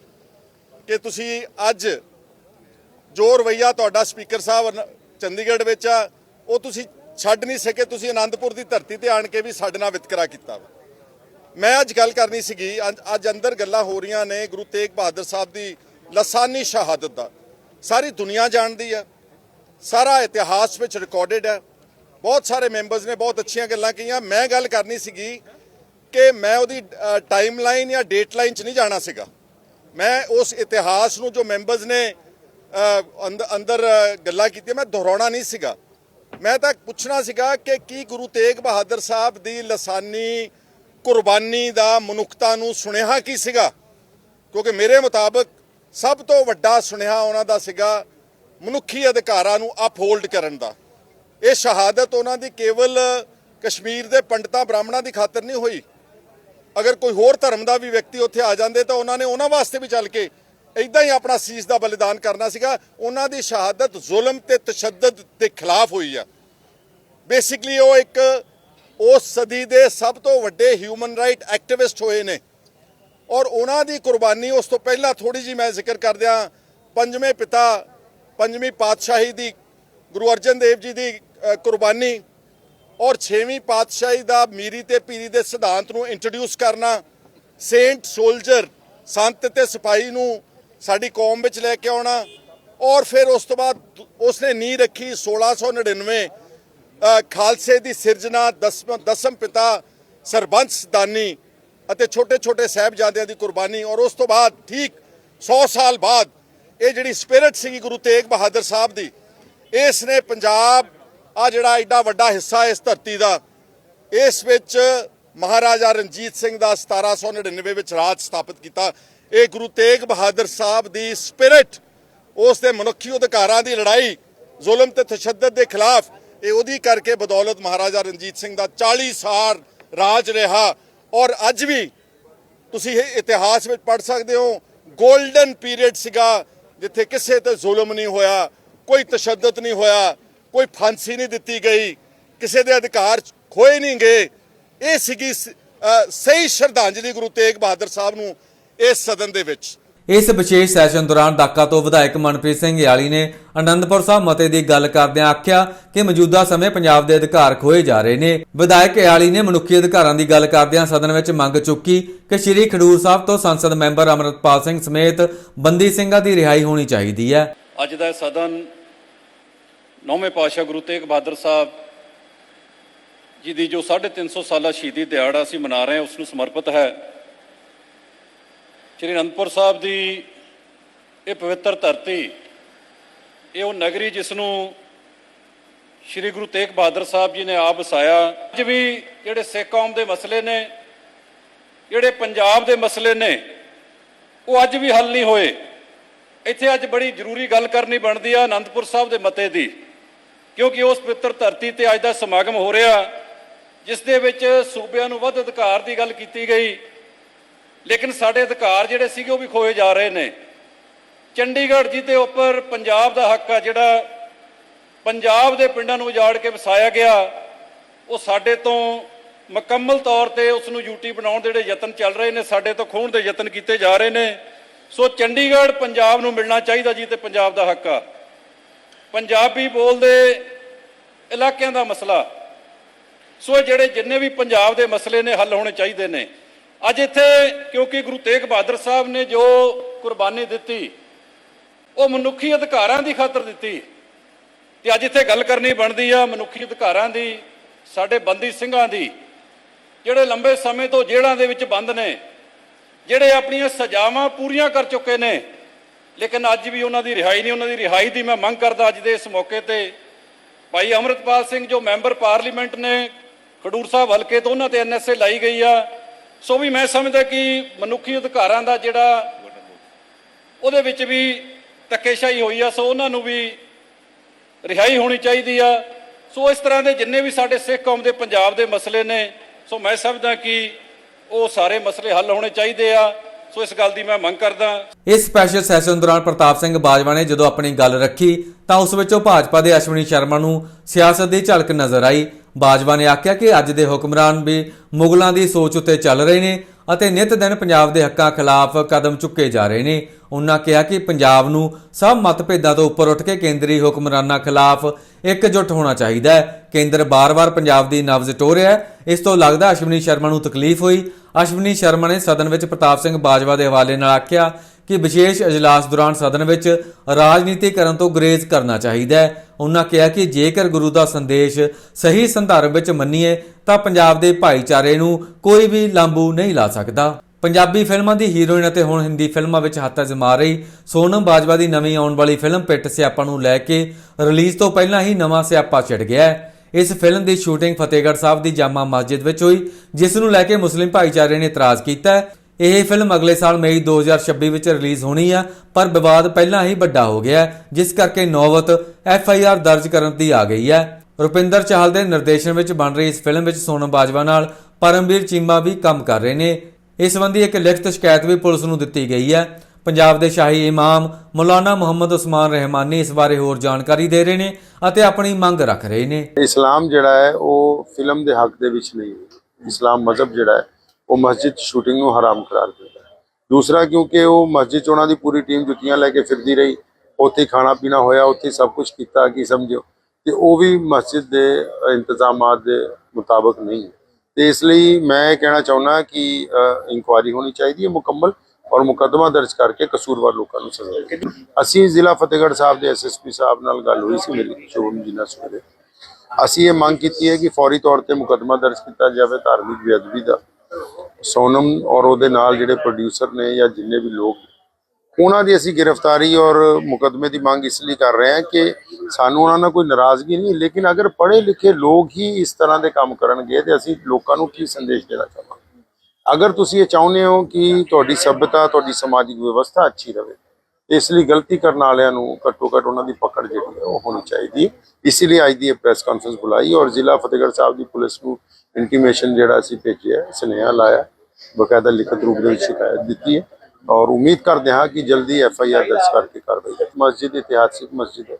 ਕਿ ਤੁਸੀਂ ਅੱਜ ਜੋ ਰਵਈਆ ਤੁਹਾਡਾ ਸਪੀਕਰ ਸਾਹਿਬ ਚੰਡੀਗੜ੍ਹ ਵਿੱਚ ਆ, ਉਹ ਤੁਸੀਂ ਛੱਡ ਨਹੀਂ ਸਕੇ, ਤੁਸੀਂ ਆਨੰਦਪੁਰ ਦੀ ਧਰਤੀ ਤੇ ਆਣ ਕੇ ਵੀ ਸਾਡੇ ਨਾਲ ਵਿਤਕਰਾ ਕੀਤਾ ਵਾ। ਮੈਂ ਅੱਜ ਗੱਲ ਕਰਨੀ ਸੀਗੀ ਅੱਜ- ਅੱਜ ਅੰਦਰ ਗੱਲਾਂ ਹੋ ਰਹੀਆਂ ਨੇ, ਗੁਰੂ ਤੇਗ ਬਹਾਦਰ ਸਾਹਿਬ ਦੀ ਲਸਾਨੀ ਸ਼ਹਾਦਤ ਦਾ। ਸਾਰੀ ਦੁਨੀਆ ਜਾਣਦੀ ਆ, ਸਾਰਾ ਇਤਿਹਾਸ ਵਿੱਚ ਰਿਕਾਰਡਡ ਹੈ ਬਹੁਤ ਸਾਰੇ ਮੈਂਬਰਸ ਨੇ ਬਹੁਤ ਅੱਛੀਆਂ ਗੱਲਾਂ ਕਹੀਆਂ। ਮੈਂ ਗੱਲ ਕਰਨੀ ਸੀਗੀ ਕਿ ਮੈਂ ਉਹਦੀ ਟਾਈਮਲਾਈਨ ਜਾਂ ਡੇਟਲਾਈਨ 'ਚ ਨਹੀਂ ਜਾਣਾ ਸੀਗਾ। ਮੈਂ ਉਸ ਇਤਿਹਾਸ ਨੂੰ ਜੋ ਮੈਂਬਰਸ ਨੇ ਅੰਦ- ਅੰਦਰ ਗੱਲਾਂ ਕੀਤੀਆਂ, ਮੈਂ ਦੁਹਰਾਉਣਾ ਨਹੀਂ ਸੀਗਾ। ਮੈਂ ਤਾਂ ਪੁੱਛਣਾ ਸੀਗਾ ਕਿ ਕੀ ਗੁਰੂ ਤੇਗ ਬਹਾਦਰ ਸਾਹਿਬ ਦੀ ਲਸਾਨੀ, ਕੁਰਬਾਨੀ ਦਾ ਮਨੁੱਖਤਾ ਨੂੰ ਸੁਨੇਹਾ ਕੀ ਸੀਗਾ? ਕਿਉਂਕਿ ਮੇਰੇ ਮੁਤਾਬਕ ਸਭ ਤੋਂ ਵੱਡਾ ਸੁਨੇਹਾ ਉਹਨਾਂ ਦਾ ਸੀਗਾ ਮਨੁੱਖੀ ਅਧਿਕਾਰਾਂ ਨੂੰ ਅਪਹੋਲਡ ਕਰਨ ਦਾ। ਇਹ ਸ਼ਹਾਦਤ ਉਹਨਾਂ ਦੀ ਕੇਵਲ ਕਸ਼ਮੀਰ ਦੇ ਪੰਡਤਾਂ, ਬ੍ਰਾਹਮਣਾਂ ਦੀ ਖਾਤਰ ਨਹੀਂ ਹੋਈ। ਅਗਰ ਕੋਈ ਹੋਰ ਧਰਮ ਦਾ ਵੀ ਵਿਅਕਤੀ ਉੱਥੇ ਆ ਜਾਂਦੇ ਤਾਂ ਉਹਨਾਂ ਨੇ ਉਹਨਾਂ ਵਾਸਤੇ ਵੀ ਚੱਲ ਕੇ ਇਦਾਂ ਹੀ ਆਪਣਾ ਸੀਸ ਦਾ ਬਲੀਦਾਨ ਕਰਨਾ ਸੀਗਾ। ਉਹਨਾਂ ਦੀ ਸ਼ਹਾਦਤ ਜ਼ੁਲਮ ਤੇ ਤਸ਼ੱਦਦ ਦੇ ਖਿਲਾਫ ਹੋਈ ਆ। ਬੇਸਿਕਲੀ ਉਹ ਇੱਕ ਉਸ ਸਦੀ ਦੇ ਸਭ ਤੋਂ ਵੱਡੇ ਹਿਊਮਨ ਰਾਈਟ ਐਕਟਿਵਿਸਟ ਹੋਏ ਨੇ। ਔਰ ਉਹਨਾਂ ਦੀ ਕੁਰਬਾਨੀ ਉਸ ਤੋਂ ਪਹਿਲਾਂ ਥੋੜੀ ਜੀ ਮੈਂ ਜ਼ਿਕਰ ਕਰਦਿਆਂ ਪੰਜਵੇਂ ਪਿਤਾ ਪੰਜਵੀਂ ਪਾਤਸ਼ਾਹੀ ਦੀ ਗੁਰੂ ਅਰਜਨ ਦੇਵ ਜੀ ਦੀ ਕੁਰਬਾਨੀ ਔਰ ਛੇਵੀਂ ਪਾਤਸ਼ਾਹੀ ਦਾ ਮੀਰੀ ਤੇ ਪੀਰੀ ਦੇ ਸਿਧਾਂਤ ਨੂੰ ਇੰਟਰੋਡਿਊਸ ਕਰਨਾ ਸੇਂਟ ਸੋਲਜਰ ਸੰਤ ਤੇ ਸਿਪਾਹੀ ਨੂੰ ਸਾਡੀ ਕੌਮ ਵਿੱਚ ਲੈ ਕੇ ਆਉਣਾ ਔਰ ਫਿਰ ਉਸ ਤੋਂ ਬਾਅਦ ਉਸਨੇ ਨੀਂਹ ਰੱਖੀ 1699 ਅ, ਖਾਲਸੇ ਦੀ ਸਿਰਜਣਾ ਦਸਮ ਦਸਮ ਪਿਤਾ ਸਰਬੰਸ ਦਾਨੀ ਅਤੇ ਛੋਟੇ ਛੋਟੇ ਸਾਹਿਬਜ਼ਾਦਿਆਂ ਦੀ ਕੁਰਬਾਨੀ ਔਰ ਉਸ ਤੋਂ ਬਾਅਦ ਠੀਕ 100 ਸਾਲ ਬਾਅਦ ਇਹ ਜਿਹੜੀ ਸਪਿਰਿਟ ਸੀਗੀ ਗੁਰੂ ਤੇਗ ਬਹਾਦਰ ਸਾਹਿਬ ਦੀ ਇਸ ਨੇ ਪੰਜਾਬ ਆ ਜਿਹੜਾ ਐਡਾ ਵੱਡਾ ਹਿੱਸਾ ਇਸ ਧਰਤੀ ਦਾ, ਇਸ ਵਿੱਚ ਮਹਾਰਾਜਾ ਰਣਜੀਤ ਸਿੰਘ ਦਾ 1799 ਵਿੱਚ ਰਾਜ ਸਥਾਪਿਤ ਕੀਤਾ। ਇਹ ਗੁਰੂ ਤੇਗ ਬਹਾਦਰ ਸਾਹਿਬ ਦੀ ਸਪਿਰਿਟ ਉਸ ਦੇ ਮਨੁੱਖੀ ਅਧਿਕਾਰਾਂ ਦੀ ਲੜਾਈ, ਜ਼ੁਲਮ ਤੇ ਤਸ਼ੱਦਦ ਦੇ ਖਿਲਾਫ, ਇਹ ਉਹਦੀ ਕਰਕੇ ਬਦੌਲਤ ਮਹਾਰਾਜਾ ਰਣਜੀਤ ਸਿੰਘ ਦਾ 40 ਸਾਲ ਰਾਜ ਰਿਹਾ। ਔਰ ਅੱਜ ਵੀ ਤੁਸੀਂ ਇਹ ਇਤਿਹਾਸ ਵਿੱਚ ਪੜ੍ਹ ਸਕਦੇ ਹੋ 골ਡਨ ਪੀਰੀਅਡ ਸੀਗਾ, ਜਿੱਥੇ ਕਿਸੇ ਤੇ ਜ਼ੁਲਮ ਨਹੀਂ ਹੋਇਆ, ਕੋਈ ਤਸ਼ੱਦਦ ਨਹੀਂ ਹੋਇਆ। ਕੋਈ ਫਾਂਸੀ ਨਹੀਂ ਦਿੱਤੀ ਗਈ ਕਿਸੇ ਦੇ ਅਧਿਕਾਰ ਖੋਏ ਨਹੀਂ ਗਏ। ਇਹ ਸੀਗੀ ਸਹੀ ਸ਼ਰਧਾਂਜਲੀ ਗੁਰੂ ਤੇਗ ਬਹਾਦਰ ਸਾਹਿਬ ਨੂੰ ਇਸ ਸਦਨ ਦੇ ਵਿੱਚ। ਇਸ ਵਿਸ਼ੇਸ਼ ਸੈਸ਼ਨ ਦੌਰਾਨ ਦਾਕਾ ਤੋਂ ਵਿਧਾਇਕ ਮਨਪ੍ਰੀਤ ਸਿੰਘ ਯਾਲੀ ਨੇ ਅਨੰਦਪੁਰ ਸਾਹਿਬ ਮਤੇ ਦੀ ਗੱਲ ਕਰਦਿਆਂ ਆਖਿਆ ਕਿ ਮੌਜੂਦਾ ਸਮੇਂ ਪੰਜਾਬ ਦੇ ਅਧਿਕਾਰ ਖੋਏ ਜਾ ਰਹੇ ਨੇ। ਵਿਧਾਇਕ ਯਾਲੀ ਨੇ ਮਨੁੱਖੀ ਅਧਿਕਾਰਾਂ ਦੀ ਗੱਲ ਕਰਦਿਆਂ ਸਦਨ ਵਿੱਚ ਮੰਗ ਚੁੱਕੀ ਕਿ ਸ਼੍ਰੀ ਖਡੂਰ ਸਾਹਿਬ ਤੋਂ ਸੰਸਦ ਮੈਂਬਰ ਅਮਰਤਪਾਲ ਸਿੰਘ ਸਮੇਤ ਬੰਦੀ ਸਿੰਘਾਂ ਦੀ ਰਿਹਾਈ ਹੋਣੀ ਚਾਹੀਦੀ ਹੈ। ਅੱਜ ਦਾ ਸਦਨ ਨੌਵੇਂ ਪਾਤਸ਼ਾਹ ਗੁਰੂ ਤੇਗ ਬਹਾਦਰ ਸਾਹਿਬ ਜੀ ਦੀ ਜੋ 350 ਸਾਲਾ ਸ਼ਹੀਦੀ ਦਿਹਾੜਾ ਅਸੀਂ ਮਨਾ ਰਹੇ ਹਾਂ, ਉਸ ਨੂੰ ਸਮਰਪਿਤ ਹੈ। ਸ਼੍ਰੀ ਅਨੰਦਪੁਰ ਸਾਹਿਬ ਦੀ ਇਹ ਪਵਿੱਤਰ ਧਰਤੀ, ਇਹ ਉਹ ਨਗਰੀ ਜਿਸ ਨੂੰ ਸ਼੍ਰੀ ਗੁਰੂ ਤੇਗ ਬਹਾਦਰ ਸਾਹਿਬ ਜੀ ਨੇ ਆਪ ਵਸਾਇਆ। ਅੱਜ ਵੀ ਜਿਹੜੇ ਸਿੱਖ ਕੌਮ ਦੇ ਮਸਲੇ ਨੇ, ਜਿਹੜੇ ਪੰਜਾਬ ਦੇ ਮਸਲੇ ਨੇ, ਉਹ ਅੱਜ ਵੀ ਹੱਲ ਨਹੀਂ ਹੋਏ। ਇੱਥੇ ਅੱਜ ਬੜੀ ਜ਼ਰੂਰੀ ਗੱਲ ਕਰਨੀ ਬਣਦੀ ਆ ਅਨੰਦਪੁਰ ਸਾਹਿਬ ਦੇ ਮਤੇ ਦੀ। ਕਿਉਂਕਿ ਉਸ ਪਵਿੱਤਰ ਧਰਤੀ ਤੇ ਅੱਜ ਦਾ ਸਮਾਗਮ ਹੋ ਰਿਹਾ, ਜਿਸ ਦੇ ਵਿੱਚ ਸੂਬਿਆਂ ਨੂੰ ਵੱਧ ਅਧਿਕਾਰ ਦੀ ਗੱਲ ਕੀਤੀ ਗਈ। ਲੇਕਿਨ ਸਾਡੇ ਅਧਿਕਾਰ ਜਿਹੜੇ ਸੀਗੇ ਉਹ ਵੀ ਖੋਏ ਜਾ ਰਹੇ ਨੇ। ਚੰਡੀਗੜ੍ਹ ਜੀ ਦੇ ਉੱਪਰ ਪੰਜਾਬ ਦਾ ਹੱਕ ਆ ਜਿਹੜਾ ਪੰਜਾਬ ਦੇ ਪਿੰਡਾਂ ਨੂੰ ਉਜਾੜ ਕੇ ਵਸਾਇਆ ਗਿਆ। ਉਹ ਸਾਡੇ ਤੋਂ ਮੁਕੰਮਲ ਤੌਰ ਤੇ ਉਸ ਨੂੰ ਯੂਟੀ ਬਣਾਉਣ ਦੇ ਜਿਹੜੇ ਯਤਨ ਚੱਲ ਰਹੇ ਨੇ, ਸਾਡੇ ਤੋਂ ਖੋਹਣ ਦੇ ਯਤਨ ਕੀਤੇ ਜਾ ਰਹੇ ਨੇ। ਸੋ ਚੰਡੀਗੜ੍ਹ ਪੰਜਾਬ ਨੂੰ ਮਿਲਣਾ ਚਾਹੀਦਾ ਜੀ ਤੇ ਪੰਜਾਬ ਦਾ ਹੱਕ ਆ। ਪੰਜਾਬੀ ਬੋਲਦੇ ਇਲਾਕਿਆਂ ਦਾ ਮਸਲਾ। ਸੋ ਇਹ ਜਿਹੜੇ ਜਿੰਨੇ ਵੀ ਪੰਜਾਬ ਦੇ ਮਸਲੇ ਨੇ, ਹੱਲ ਹੋਣੇ ਚਾਹੀਦੇ ਨੇ। ਅੱਜ ਇੱਥੇ ਕਿਉਂਕਿ ਗੁਰੂ ਤੇਗ ਬਹਾਦਰ ਸਾਹਿਬ ਨੇ ਜੋ ਕੁਰਬਾਨੀ ਦਿੱਤੀ, ਉਹ ਮਨੁੱਖੀ ਅਧਿਕਾਰਾਂ ਦੀ ਖਾਤਰ ਦਿੱਤੀ। ਤੇ ਅੱਜ ਇੱਥੇ ਗੱਲ ਕਰਨੀ ਬਣਦੀ ਆ ਮਨੁੱਖੀ ਅਧਿਕਾਰਾਂ ਦੀ, ਸਾਡੇ ਬੰਦੀ ਸਿੰਘਾਂ ਦੀ, ਜਿਹੜੇ ਲੰਬੇ ਸਮੇਂ ਤੋਂ ਜੇਲ੍ਹਾਂ ਦੇ ਵਿੱਚ ਬੰਦ ਨੇ, ਜਿਹੜੇ ਆਪਣੀਆਂ ਸਜ਼ਾਵਾਂ ਪੂਰੀਆਂ ਕਰ ਚੁੱਕੇ ਨੇ। ਲੇਕਿਨ ਅੱਜ ਵੀ ਉਹਨਾਂ ਦੀ ਰਿਹਾਈ ਨਹੀਂ, ਉਹਨਾਂ ਦੀ ਰਿਹਾਈ ਦੀ ਮੈਂ ਮੰਗ ਕਰਦਾ ਅੱਜ ਦੇ ਇਸ ਮੌਕੇ ਤੇ ਭਾਈ ਅਮਰਤਪਾਲ ਸਿੰਘ ਜੋ ਮੈਂਬਰ ਪਾਰਲੀਮੈਂਟ ਨੇ, ਖਡੂਰ ਸਾਹਿਬ ਹਲਕੇ ਤੋਂ ਉਹਨਾਂ ਤੇ ਐਨਐਸਏ ਲਾਈ ਗਈ ਆ। ਸੋ ਵੀ ਮੈਂ ਸਮਝਦਾ ਕਿ ਮਨੁੱਖੀ ਅਧਿਕਾਰਾਂ ਦਾ ਜਿਹੜਾ ਉਹਦੇ ਵਿੱਚ ਵੀ ਧੱਕੇਸ਼ਾਹੀ ਹੋਈ ਆ, ਸੋ ਉਹਨਾਂ ਨੂੰ ਵੀ ਰਿਹਾਈ ਹੋਣੀ ਚਾਹੀਦੀ ਆ। ਸੋ ਇਸ ਤਰ੍ਹਾਂ ਦੇ ਜਿੰਨੇ ਵੀ ਸਾਡੇ ਸਿੱਖ ਕੌਮ ਦੇ ਪੰਜਾਬ ਦੇ ਮਸਲੇ ਨੇ, ਸੋ ਮੈਂ ਸਮਝਦਾ ਕਿ ਉਹ ਸਾਰੇ ਮਸਲੇ ਹੱਲ ਹੋਣੇ ਚਾਹੀਦੇ ਆ। ਸੋ ਇਸ ਗੱਲ ਦੀ ਮੈਂ ਮੰਗ ਕਰਦਾ ਇਸ ਸਪੈਸ਼ਲ ਸੈਸ਼ਨ ਦੌਰਾਨ ਪ੍ਰਤਾਪ ਸਿੰਘ ਬਾਜਵਾ ਨੇ ਜਦੋਂ ਆਪਣੀ ਗੱਲ ਰੱਖੀ, ਤਾਂ ਉਸ ਵਿੱਚੋਂ ਭਾਜਪਾ ਦੇ ਅਸ਼ਵਨੀ ਸ਼ਰਮਾ ਨੂੰ ਸਿਆਸਤ ਦੀ ਝਲਕ ਨਜ਼ਰ ਆਈ। ਬਾਜਵਾ ਨੇ ਆਖਿਆ ਕਿ ਅੱਜ ਦੇ ਹੁਕਮਰਾਨ ਵੀ ਮੁਗਲਾਂ ਦੀ ਸੋਚ ਉੱਤੇ ਚੱਲ ਰਹੇ ਨੇ ਅਤੇ ਨਿਤ ਦਿਨ ਪੰਜਾਬ ਦੇ ਹੱਕਾਂ ਖਿਲਾਫ ਕਦਮ ਚੁੱਕੇ ਜਾ ਰਹੇ ਨੇ। ਉਹਨਾਂ ਕਿਹਾ ਕਿ ਪੰਜਾਬ ਨੂੰ ਸਭ ਮਤਭੇਦਾਂ ਤੋਂ ਉੱਪਰ ਉੱਠ ਕੇ ਕੇਂਦਰੀ ਹੁਕਮਰਾਨਾਂ ਖਿਲਾਫ ਇਕਜੁੱਟ ਹੋਣਾ ਚਾਹੀਦਾ ਹੈ। ਕੇਂਦਰ ਬਾਰ-ਬਾਰ ਪੰਜਾਬ ਦੀ ਨਬਜ਼ ਟੋ ਰਿਹਾ ਹੈ। ਇਸ ਤੋਂ ਲੱਗਦਾ ਅਸ਼ਵਨੀ ਸ਼ਰਮਾ ਨੂੰ ਤਕਲੀਫ ਹੋਈ। ਅਸ਼ਵਨੀ ਸ਼ਰਮਾ ਨੇ ਸਦਨ ਵਿੱਚ ਪ੍ਰਤਾਪ ਸਿੰਘ ਬਾਜਵਾ ਦੇ ਹਵਾਲੇ ਨਾਲ ਆਖਿਆ ਕਿ ਵਿਸ਼ੇਸ਼ ਅਜਲਾਸ ਦੌਰਾਨ ਸਦਨ ਵਿੱਚ ਰਾਜਨੀਤੀ ਕਰਨ ਤੋਂ ਗੁਰੇਜ਼ ਕਰਨਾ ਚਾਹੀਦਾ ਹੈ। ਉਹਨਾਂ ਕਿਹਾ ਕਿ ਜੇਕਰ ਗੁਰੂ ਦਾ ਸੰਦੇਸ਼ ਸਹੀ ਸੰਦਰਭ ਵਿੱਚ ਮੰਨੀਏ, ਤਾਂ ਪੰਜਾਬ ਦੇ ਭਾਈਚਾਰੇ ਨੂੰ ਕੋਈ ਵੀ ਲਾਂਬੂ ਨਹੀਂ ਲਾ ਸਕਦਾ। ਪੰਜਾਬੀ ਫਿਲਮਾਂ ਦੀ ਹੀਰੋਇਨ ਅਤੇ ਹੁਣ ਹਿੰਦੀ ਫਿਲਮਾਂ ਵਿੱਚ ਹੱਥ ਅਜ਼ਮਾ ਰਹੀ ਸੋਨਮ ਬਾਜਵਾ ਦੀ ਨਵੀਂ ਆਉਣ ਵਾਲੀ ਫਿਲਮ ਪਿੱਟ ਸਿਆਪਾ ਨੂੰ ਲੈ ਕੇ ਰਿਲੀਜ਼ ਤੋਂ ਪਹਿਲਾਂ ਹੀ ਨਵਾਂ ਸਿਆਪਾ ਛਿੜ ਗਿਆ ਹੈ। ਇਸ ਫਿਲਮ ਦੀ ਸ਼ੂਟਿੰਗ ਫਤਿਹਗੜ੍ਹ ਸਾਹਿਬ ਦੀ ਜਾਮਾ ਮਸਜਿਦ ਵਿੱਚ ਹੋਈ, ਜਿਸ ਨੂੰ ਲੈ ਕੇ ਮੁਸਲਿਮ ਭਾਈਚਾਰੇ ਨੇ ਇਤਰਾਜ਼ ਕੀਤਾ ਹੈ। ਇਹ ਫਿਲਮ ਅਗਲੇ ਸਾਲ ਮਈ 2026 ਵਿੱਚ ਰਿਲੀਜ਼ ਹੋਣੀ ਹੈ ਪਰ ਵਿਵਾਦ ਪਹਿਲਾਂ ਹੀ ਵੱਡਾ ਹੋ ਗਿਆ ਜਿਸ ਕਰਕੇ ਨੌਬਤ ਐਫ ਆਈ ਆਰ ਦਰਜ ਕਰਨ ਦੀ ਆ ਗਈ ਹੈ। ਰੁਪਿੰਦਰ ਚਾਹਲ ਦੇ ਨਿਰਦੇਸ਼ਨ ਵਿੱਚ ਬਣ ਰਹੀ ਇਸ ਫਿਲਮ ਵਿੱਚ ਸੋਨਮ ਬਾਜਵਾ ਨਾਲ ਪਰਮਵੀਰ ਚੀਮਾ ਵੀ ਕੰਮ ਕਰ ਰਹੇ ਨੇ। ਇਸ ਸੰਬੰਧੀ ਇੱਕ ਲਿਖਤ ਸ਼ਿਕਾਇਤ ਵੀ ਪੁਲਿਸ ਨੂੰ ਦਿੱਤੀ ਗਈ ਹੈ। ਪੰਜਾਬ ਦੇ ਸ਼ਾਹੀ ਇਮਾਮ ਮੌਲਾਨਾ ਮੁਹੰਮਦ ਉਸਮਾਨ ਰਹਿਮਾਨੀ ਇਸ ਬਾਰੇ ਹੋਰ ਜਾਣਕਾਰੀ ਦੇ ਰਹੇ ਨੇ ਅਤੇ ਆਪਣੀ ਮੰਗ ਰੱਖ ਰਹੇ ਨੇ। ਇਸਲਾਮ ਜਿਹੜਾ ਹੈ, ਉਹ ਫਿਲਮ ਦੇ ਹੱਕ ਦੇ ਵਿੱਚ ਨਹੀਂ ਹੈ। ਇਸਲਾਮ ਮਜ਼ਹਬ ਜਿਹੜਾ ਹੈ, ਉਹ ਮਸਜਿਦ ਸ਼ੂਟਿੰਗ ਨੂੰ ਹਰਾਮ ਕਰਾਰ ਦਿੰਦਾ ਹੈ। ਦੂਸਰਾ, ਕਿਉਂਕਿ ਉਹ ਮਸਜਿਦ 'ਚ ਉਹਨਾਂ ਦੀ ਪੂਰੀ ਟੀਮ ਜੁੱਤੀਆਂ ਲੈ ਕੇ ਫਿਰਦੀ ਰਹੀ। ਉੱਥੇ ਖਾਣਾ ਪੀਣਾ ਹੋਇਆ, ਉੱਥੇ ਸਭ ਕੁਝ ਕੀਤਾ, ਕੀ ਸਮਝੋ ਤੇ ਉਹ ਵੀ ਮਸਜਿਦ ਦੇ ਇੰਤਜ਼ਾਮਾਤ ਦੇ ਮੁਤਾਬਕ ਨਹੀਂ ਹੈ। ਤੇ ਇਸ ਲਈ ਮੈਂ ਇਹ ਕਹਿਣਾ ਚਾਹੁੰਦਾ ਕਿ ਇਨਕੁਆਇਰੀ ਹੋਣੀ ਚਾਹੀਦੀ ਹੈ ਮੁਕੰਮਲ ਔਰ ਮੁਕੱਦਮਾ ਦਰਜ ਕਰਕੇ ਕਸੂਰਵਾਰ ਲੋਕਾਂ ਨੂੰ ਸਜ਼ਾ ਦਿੱਤੀ ਅਸੀਂ ਜ਼ਿਲ੍ਹਾ ਫਤਿਹਗੜ੍ਹ ਸਾਹਿਬ ਦੇ ਐਸਐਸਪੀ ਸਾਹਿਬ ਨਾਲ ਗੱਲ ਹੋਈ ਸੀ ਮੇਰੀ ਸੋਮ ਜੀ ਨਾਲ ਸਵੇਰੇ। ਅਸੀਂ ਇਹ ਮੰਗ ਕੀਤੀ ਹੈ ਕਿ ਫੌਰੀ ਤੌਰ ਤੇ ਮੁਕੱਦਮਾ ਦਰਜ ਕੀਤਾ ਜਾਵੇ ਧਾਰਮਿਕ ਬੇਅਦਬੀ ਦਾ। ਸੋਨਮ ਔਰ ਉਹਦੇ ਨਾਲ ਜਿਹੜੇ ਪ੍ਰੋਡਿਊਸਰ ਨੇ ਜਾਂ ਜਿੰਨੇ ਵੀ ਲੋਕ ਉਹਨਾਂ ਦੀ ਅਸੀਂ ਗ੍ਰਿਫਤਾਰੀ ਔਰ ਮੁਕੱਦਮੇ ਦੀ ਮੰਗ ਇਸ ਲਈ ਕਰ ਰਹੇ ਹਾਂ ਕਿ ਸਾਨੂੰ ਉਹਨਾਂ ਨਾਲ ਕੋਈ ਨਾਰਾਜ਼ਗੀ ਨਹੀਂ, ਲੇਕਿਨ ਅਗਰ ਪੜ੍ਹੇ ਲਿਖੇ ਲੋਕ ਹੀ ਇਸ ਤਰ੍ਹਾਂ ਦੇ ਕੰਮ ਕਰਨਗੇ ਤੇ ਅਸੀਂ ਲੋਕਾਂ ਨੂੰ ਕੀ ਸੰਦੇਸ਼ ਦੇਣਾ ਚਾਹਾਂਗੇ? ਅਗਰ ਤੁਸੀਂ ਇਹ ਚਾਹੁੰਦੇ ਹੋ ਕਿ ਤੁਹਾਡੀ ਸਭ్యਤਾ ਤੁਹਾਡੀ ਸਮਾਜਿਕ ਵਿਵਸਥਾ ਅੱਛੀ ਰਹੇ, ਇਸ ਲਈ ਗਲਤੀ ਕਰਨ ਵਾਲਿਆਂ ਨੂੰ ਘੱਟੋ ਘੱਟ ਉਹਨਾਂ ਦੀ ਪਕੜ ਜਿਹੜੀ ਹੈ ਉਹ ਹੋਣੀ ਚਾਹੀਦੀ। ਹੈ ਇਸ ਲਈ ਅੱਜ ਦੀ ਇਹ ਪ੍ਰੈਸ ਕਾਨਫਰੰਸ ਬੁਲਾਈ ਔਰ ਜ਼ਿਲ੍ਹਾ ਫਤਿਹਗੜ੍ਹ ਸਾਹਿਬ ਦੀ ਪੁਲਿਸ ਨੂੰ ਇੰਟੀਮੇਸ਼ਨ ਜਿਹੜਾ ਅਸੀਂ ਭੇਜਿਆ, ਸੁਨੇਹਾ ਲਾਇਆ, ਬਕਾਇਦਾ ਲਿਖਤ ਰੂਪ ਦੇ ਵਿੱਚ ਸ਼ਿਕਾਇਤ ਦਿੱਤੀ ਹੈ। ਔਰ ਉਮੀਦ ਕਰਦੇ ਹਾਂ ਕਿ ਜਲਦੀ ਐਫ ਆਈ ਆਰ ਦਰਜ ਕਰਕੇ ਕਾਰਵਾਈ ਮਸਜਿਦ, ਇਤਿਹਾਸਿਕ ਮਸਜਿਦ ਹੈ।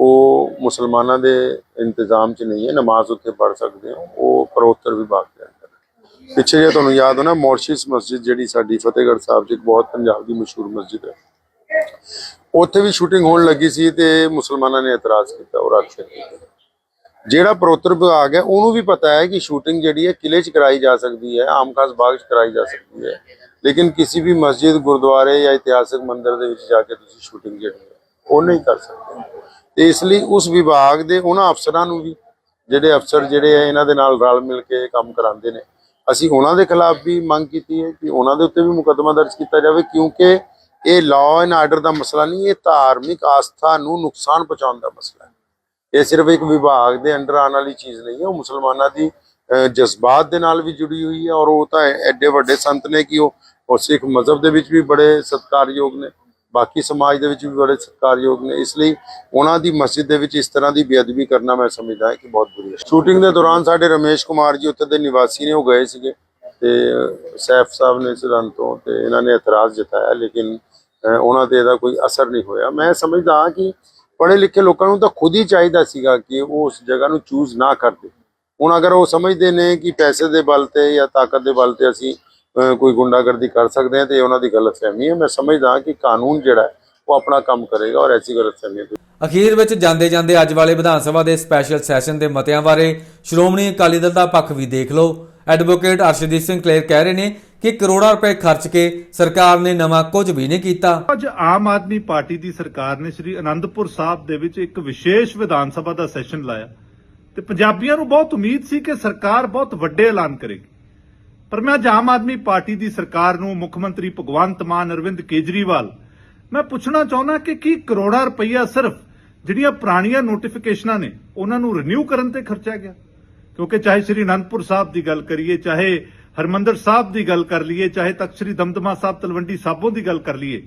ਉਹ ਮੁਸਲਮਾਨਾਂ ਦੇ ਇੰਤਜ਼ਾਮ 'ਚ ਨਹੀਂ ਹੈ, ਨਮਾਜ਼ ਉੱਥੇ ਪੜ੍ਹ ਸਕਦੇ ਹੋ, ਉਹ ਪਰੋਤਰ ਵਿਭਾਗ ਦੇ ਅੰਦਰ ਪਿੱਛੇ ਜੇ ਤੁਹਾਨੂੰ ਯਾਦ ਹੋਣਾ ਮੋਰਸ਼ਿਸ ਮਸਜਿਦ ਜਿਹੜੀ ਸਾਡੀ ਫਤਿਹਗੜ੍ਹ ਸਾਹਿਬ 'ਚ ਇੱਕ ਬਹੁਤ ਪੰਜਾਬ ਦੀ ਮਸ਼ਹੂਰ ਮਸਜਿਦ ਹੈ। ਉੱਥੇ ਵੀ ਸ਼ੂਟਿੰਗ ਹੋਣ ਲੱਗੀ ਸੀ ਤੇ ਮੁਸਲਮਾਨਾਂ ਨੇ ਇਤਰਾਜ਼ ਕੀਤਾ, ਉਹ ਰੱਦ ਕਰ ਜਿਹੜਾ ਪ੍ਰੋਤਰ ਵਿਭਾਗ ਹੈ, ਉਹਨੂੰ ਵੀ ਪਤਾ ਹੈ ਕਿ ਸ਼ੂਟਿੰਗ ਜਿਹੜੀ ਹੈ ਕਿਲੇ 'ਚ ਕਰਾਈ ਜਾ ਸਕਦੀ ਹੈ, ਆਮ ਖਾਸ ਬਾਗ 'ਚ ਕਰਾਈ ਜਾ ਸਕਦੀ ਹੈ। ਲੇਕਿਨ ਕਿਸੇ ਵੀ ਮਸਜਿਦ, ਗੁਰਦੁਆਰੇ ਜਾਂ ਇਤਿਹਾਸਕ ਮੰਦਿਰ ਦੇ ਵਿੱਚ ਜਾ ਕੇ ਤੁਸੀਂ ਸ਼ੂਟਿੰਗ ਜਿਹੜੀ ਹੈ, ਉਹ ਨਹੀਂ ਕਰ ਸਕਦੇ। ਤੇ ਇਸ ਲਈ ਉਸ ਵਿਭਾਗ ਦੇ ਉਹਨਾਂ ਅਫਸਰਾਂ ਨੂੰ ਵੀ ਜਿਹੜੇ ਅਫਸਰ ਜਿਹੜੇ ਆ ਇਹਨਾਂ ਦੇ ਨਾਲ ਰਲ ਮਿਲ ਕੇ ਕੰਮ ਕਰਾਉਂਦੇ ਨੇ। ਅਸੀਂ ਉਹਨਾਂ ਦੇ ਖਿਲਾਫ ਵੀ ਮੰਗ ਕੀਤੀ ਹੈ ਕਿ ਉਹਨਾਂ ਦੇ ਉੱਤੇ ਵੀ ਮੁਕੱਦਮਾ ਦਰਜ ਕੀਤਾ ਜਾਵੇ ਕਿਉਂਕਿ ਇਹ ਲਾਅ ਐਂਡ ਆਰਡਰ ਦਾ ਮਸਲਾ ਨਹੀਂ, ਇਹ ਧਾਰਮਿਕ ਆਸਥਾ ਨੂੰ ਨੁਕਸਾਨ ਪਹੁੰਚਾਉਣ ਦਾ ਮਸਲਾ ਹੈ। ਇਹ ਸਿਰਫ ਇੱਕ ਵਿਭਾਗ ਦੇ ਅੰਡਰ ਆਉਣ ਵਾਲੀ ਚੀਜ਼ ਨਹੀਂ ਹੈ, ਉਹ ਮੁਸਲਮਾਨਾਂ ਦੀ ਜਜ਼ਬਾਤ ਦੇ ਨਾਲ ਵੀ ਜੁੜੀ ਹੋਈ ਹੈ ਔਰ ਉਹ ਤਾਂ ਐਡੇ ਵੱਡੇ ਸੰਤ ਨੇ ਕਿ ਉਹ ਉਹ ਸਿੱਖ ਮਜ਼ਹਬ ਦੇ ਵਿੱਚ ਵੀ ਬੜੇ ਸਤਿਕਾਰਯੋਗ ਨੇ। ਬਾਕੀ ਸਮਾਜ ਦੇ ਵਿੱਚ ਵੀ ਬੜੇ ਸਤਿਕਾਰਯੋਗ ਨੇ। ਇਸ ਲਈ ਉਹਨਾਂ ਦੀ ਮਸਜਿਦ ਦੇ ਵਿੱਚ ਇਸ ਤਰ੍ਹਾਂ ਦੀ ਬੇਅਦਬੀ ਕਰਨਾ ਮੈਂ ਸਮਝਦਾ ਹਾਂ ਕਿ ਬਹੁਤ ਬੁਰੀ ਹੈ। ਸ਼ੂਟਿੰਗ ਦੇ ਦੌਰਾਨ ਸਾਡੇ ਰਮੇਸ਼ ਕੁਮਾਰ ਜੀ ਉੱਥੇ ਦੇ ਨਿਵਾਸੀ ਨੇ, ਉਹ ਗਏ ਸੀਗੇ ਤੇ ਸੈਫ ਸਾਹਿਬ ਨੇ ਸਿਰਾਂ ਤੋਂ ਤੇ ਇਹਨਾਂ ਨੇ ਇਤਰਾਜ਼ ਜਤਾਇਆ, ਲੇਕਿਨ ਉਹਨਾਂ ਤੇ ਇਹਦਾ ਕੋਈ ਅਸਰ ਨਹੀਂ ਹੋਇਆ। ਮੈਂ ਸਮਝਦਾ ਹਾਂ ਕਿ ਪੜ੍ਹੇ ਲਿਖੇ ਲੋਕਾਂ ਨੂੰ ਤਾਂ ਖੁਦ ਹੀ ਚਾਹੀਦਾ ਸੀਗਾ ਕਿ ਉਹ ਉਸ ਜਗ੍ਹਾ ਨੂੰ ਚੂਜ਼ ਨਾ ਕਰਦੇ। ਹੁਣ ਅਗਰ ਉਹ ਸਮਝਦੇ ਨੇ ਕਿ ਪੈਸੇ ਦੇ ਬਲ ਤੇ ਜਾਂ ਤਾਕਤ ਦੇ ਬਲ ਤੇ ਅਸੀਂ ਕੋਈ ਗੁੰਡਾਗਰਦੀ ਕਰ ਸਕਦੇ ਹਾਂ ਤੇ ਉਹਨਾਂ ਦੀ ਗਲਤਫਹਿਮੀ ਹੈ। ਮੈਂ ਸਮਝਦਾ ਕਿ ਕਾਨੂੰਨ ਜਿਹੜਾ ਹੈ ਉਹ ਆਪਣਾ ਕੰਮ ਕਰੇਗਾ ਔਰ ਐਸੀ ਗਲਤਫਹਿਮੀਆਂ ਤੋਂ ਅਖੀਰ ਵਿੱਚ ਜਾਂਦੇ ਜਾਂਦੇ ਅੱਜ ਵਾਲੇ ਵਿਧਾਨ ਸਭਾ ਦੇ ਸਪੈਸ਼ਲ ਸੈਸ਼ਨ ਦੇ ਮਤਿਆਂ ਬਾਰੇ ਸ਼੍ਰੋਮਣੀ ਅਕਾਲੀ ਦਲ ਦਾ ਪੱਖ ਵੀ ਦੇਖ ਲਓ। ਐਡਵੋਕੇਟ ਅਰਸ਼ਦੀਪ ਸਿੰਘ ਕਲੇਰ ਕਹਿ ਰਹੇ ਨੇ ਕਿ ਕਰੋੜਾਂ ਰੁਪਏ ਖਰਚ ਕੇ ਸਰਕਾਰ ਨੇ ਨਵਾਂ ਕੁਝ ਵੀ ਨਹੀਂ ਕੀਤਾ। ਅੱਜ ਆਮ ਆਦਮੀ ਪਾਰਟੀ ਦੀ ਸਰਕਾਰ ਨੇ ਸ੍ਰੀ ਅਨੰਦਪੁਰ ਸਾਹਿਬ ਦੇ ਵਿੱਚ ਇੱਕ ਵਿਸ਼ੇਸ਼ ਵਿਧਾਨ ਸਭਾ ਦਾ ਸੈਸ਼ਨ ਲਾਇਆ ਤੇ ਪੰਜਾਬੀਆਂ ਨੂੰ ਬਹੁਤ ਉਮੀਦ ਸੀ ਕਿ ਸਰਕਾਰ ਬਹੁਤ ਵੱਡੇ ਐਲਾਨ ਕਰੇਗੀ। ਪਰ ਮੈਂ ਅੱਜ ਆਮ ਆਦਮੀ ਪਾਰਟੀ ਦੀ ਸਰਕਾਰ ਨੂੰ ਮੁੱਖ ਮੰਤਰੀ ਭਗਵੰਤ ਮਾਨ, ਅਰਵਿੰਦ ਕੇਜਰੀਵਾਲ, ਮੈਂ ਪੁੱਛਣਾ ਚਾਹੁੰਦਾ ਕਿ ਕੀ ਕਰੋੜਾਂ ਰੁਪਈਆ ਸਿਰਫ ਜਿਹੜੀਆਂ ਪੁਰਾਣੀਆਂ ਨੋਟੀਫਿਕੇਸ਼ਨਾਂ ਨੇ, ਉਹਨਾਂ ਨੂੰ ਰਿਨਿਊ ਕਰਨ ਤੇ ਖਰਚਿਆ ਗਿਆ? ਕਿਉਂਕਿ ਚਾਹੇ ਸ੍ਰੀ ਅਨੰਦਪੁਰ ਸਾਹਿਬ ਦੀ ਗੱਲ ਕਰੀਏ, ਚਾਹੇ ਹਰਮੰਦਰ ਸਾਹਿਬ ਦੀ ਗੱਲ ਕਰ ਲਈਏ, ਚਾਹੇ ਤਖਤ ਸ੍ਰੀ ਦਮਦਮਾ ਸਾਹਿਬ, ਤਲਵੰਡੀ ਸਾਬੋ ਦੀ ਗੱਲ ਕਰ ਲਈਏ,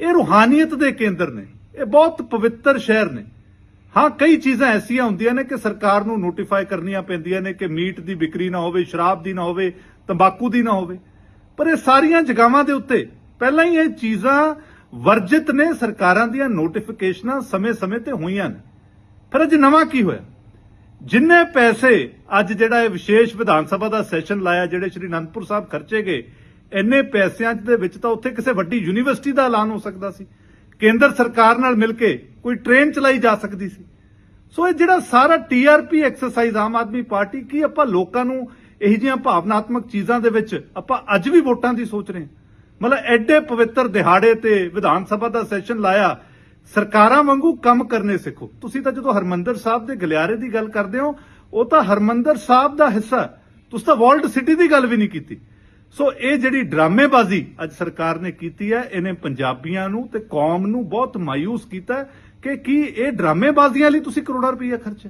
ਇਹ ਰੂਹਾਨੀਅਤ ਦੇ ਕੇਂਦਰ ਨੇ, ਇਹ ਬਹੁਤ ਪਵਿੱਤਰ ਸ਼ਹਿਰ ਨੇ। ਹਾਂ, ਕਈ ਚੀਜ਼ਾਂ ਐਸੀਆਂ ਹੁੰਦੀਆਂ ਨੇ ਕਿ ਸਰਕਾਰ ਨੂੰ ਨੋਟੀਫਾਈ ਕਰਨੀਆਂ ਪੈਂਦੀਆਂ ਨੇ ਕਿ ਮੀਟ ਦੀ ਵਿਕਰੀ ਨਾ ਹੋਵੇ, ਸ਼ਰਾਬ ਦੀ ਨਾ ਹੋਵੇ ਤੰਬਾਕੂ ਦੀ ਨਾ ਹੋਵੇ। ਪਰ ਇਹ ਸਾਰੀਆਂ ਜਗ੍ਹਾਵਾਂ ਦੇ ਉੱਤੇ ਪਹਿਲਾਂ ਹੀ ਇਹ ਚੀਜ਼ਾਂ ਵਰਜਿਤ ਨੇ, ਸਰਕਾਰਾਂ ਦੀਆਂ ਨੋਟੀਫਿਕੇਸ਼ਨਾਂ ਸਮੇਂ-ਸਮੇਂ ਤੇ ਹੋਈਆਂ ਨੇ। ਫਿਰ ਅੱਜ ਨਵਾਂ ਕੀ ਹੋਇਆ? ਜਿੰਨੇ ਪੈਸੇ ਅੱਜ ਜਿਹੜਾ ਇਹ ਵਿਸ਼ੇਸ਼ ਵਿਧਾਨ ਸਭਾ ਦਾ ਸੈਸ਼ਨ ਲਾਇਆ, ਜਿਹੜੇ ਸ਼੍ਰੀ ਅਨੰਦਪੁਰ ਸਾਹਿਬ ਖਰਚੇ ਗਏ, ਇੰਨੇ ਪੈਸਿਆਂ ਦੇ ਵਿੱਚ ਤਾਂ ਉੱਥੇ ਕਿਸੇ ਵੱਡੀ ਯੂਨੀਵਰਸਿਟੀ ਦਾ ਐਲਾਨ ਹੋ ਸਕਦਾ ਸੀ। ਕੇਂਦਰ ਸਰਕਾਰ ਨਾਲ ਮਿਲ ਕੇ ਕੋਈ ਟ੍ਰੇਨ ਚਲਾਈ ਜਾ ਸਕਦੀ ਸੀ। ਸੋ ਇਹ ਜਿਹੜਾ ਸਾਰਾ TRP exercise Aam Aadmi party, ਕੀ ਆਪਾਂ ਲੋਕਾਂ ਨੂੰ ਇਹੋ ਜਿਹੀਆਂ ਭਾਵਨਾਤਮਕ ਚੀਜ਼ਾਂ ਦੇ ਵਿੱਚ ਆਪਾਂ ਅੱਜ ਵੀ ਵੋਟਾਂ ਦੀ ਸੋਚ ਰਹੇ ਹਾਂ। ਮਤਲਬ ਐਡੇ ਪਵਿੱਤਰ ਦਿਹਾੜੇ ਤੇ ਵਿਧਾਨ ਸਭਾ ਦਾ ਸੈਸ਼ਨ ਲਾਇਆ, ਸਰਕਾਰਾਂ ਵਾਂਗੂ ਕੰਮ ਕਰਨੇ ਸਿੱਖੋ। ਤੁਸੀਂ ਤਾਂ ਜਦੋਂ ਹਰਮੰਦਰ ਸਾਹਿਬ ਦੇ ਗਲਿਆਰੇ ਦੀ ਗੱਲ ਕਰਦੇ ਹੋ, ਉਹ ਤਾਂ ਹਰਮੰਦਰ ਸਾਹਿਬ ਦਾ ਹਿੱਸਾ ਤੁਸੀਂ ਤਾਂ ਵਰਲਡ ਸਿਟੀ ਦੀ ਗੱਲ ਵੀ ਨਹੀਂ ਕੀਤੀ। ਸੋ ਇਹ ਜਿਹੜੀ ਡਰਾਮੇਬਾਜ਼ੀ ਅੱਜ ਸਰਕਾਰ ਨੇ ਕੀਤੀ ਹੈ, ਇਹਨੇ ਪੰਜਾਬੀਆਂ ਨੂੰ ਤੇ ਕੌਮ ਨੂੰ ਬਹੁਤ ਮਾਇੂਸ ਕੀਤਾ ਕਿ ਕੀ ਇਹ ਡਰਾਮੇਬਾਜ਼ੀਆਂ ਲਈ ਤੁਸੀਂ ਕਰੋੜਾਂ ਰੁਪਈਆ ਖਰਚਿਆ।